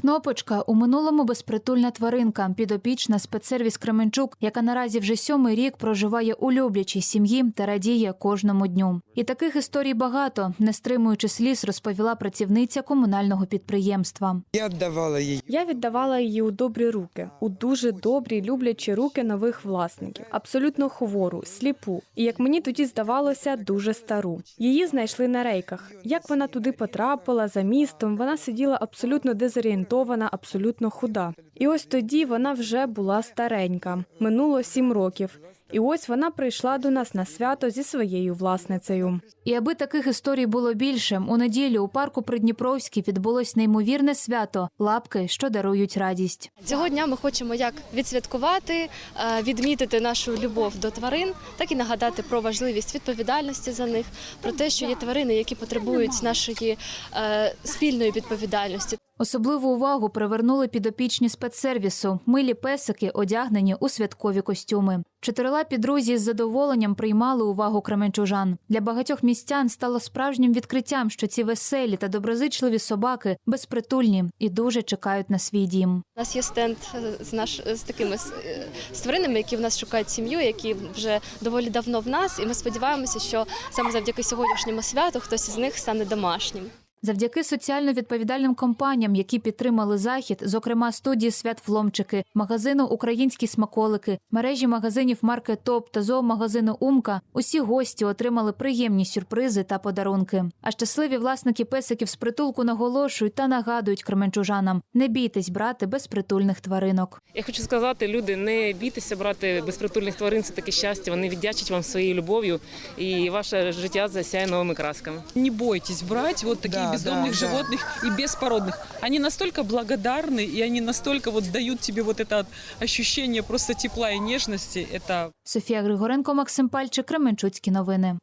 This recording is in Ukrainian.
Кнопочка у минулому безпритульна тваринка, підопічна спецсервіс Кременчук, яка наразі вже сьомий рік проживає у люблячій сім'ї та радіє кожному дню. І таких історій багато, не стримуючи сліз, розповіла працівниця комунального підприємства. Я віддавала їй. Я віддавала її у добрі руки, у дуже добрі, люблячі руки нових власників, абсолютно хвору, сліпу, і як мені тоді здавалося, дуже стару. Її знайшли на рейках. Як вона туди потрапила за містом, вона сиділа абсолютно дезорієнтована, абсолютно худа. І ось тоді вона вже була старенька. Минуло сім років. І ось вона прийшла до нас на свято зі своєю власницею. І аби таких історій було більше, у неділю у парку Придніпровській відбулось неймовірне свято лапки, що дарують радість. Цього дня ми хочемо як відсвяткувати, е, відмітити нашу любов до тварин, так і нагадати про важливість відповідальності за них, про те, що є тварини, які потребують нашої е, спільної відповідальності. Особливу увагу привернули підопічні спецсервісу, милі песики, одягнені у святкові костюми. Чотирилапі друзі з задоволенням приймали увагу кременчужан. Для багатьох містян стало справжнім відкриттям, що ці веселі та доброзичливі собаки безпритульні і дуже чекають на свій дім. У нас є стенд е, з наш з такими е, з тваринами, які в нас шукають сім'ю, які вже доволі давно в нас, і ми сподіваємося, що саме завдяки сьогоднішньому святу хтось із них стане домашнім. Завдяки соціально відповідальним компаніям, які підтримали захід, зокрема студії свят Фломчики, магазину Українські смаколики, мережі магазинів марки ТОП та зоомагазину Умка, усі гості отримали приємні сюрпризи та подарунки. А щасливі власники песиків з притулку наголошують та нагадують кременчужанам: не бійтесь брати безпритульних тваринок. Я хочу сказати, люди, не бійтеся брати безпритульних тварин, це таке щастя. Вони віддячать вам своєю любов'ю, і ваше життя засяє новими красками. Не бойтесь брать вот таких Да, бездомных да, да. животных и беспородных. Они настолько благодарны, и они настолько вот дают тебе вот это вот ощущение просто тепла и нежности. Это Софія Григоренко, Максим Пальчик, Кременчуцькі новини.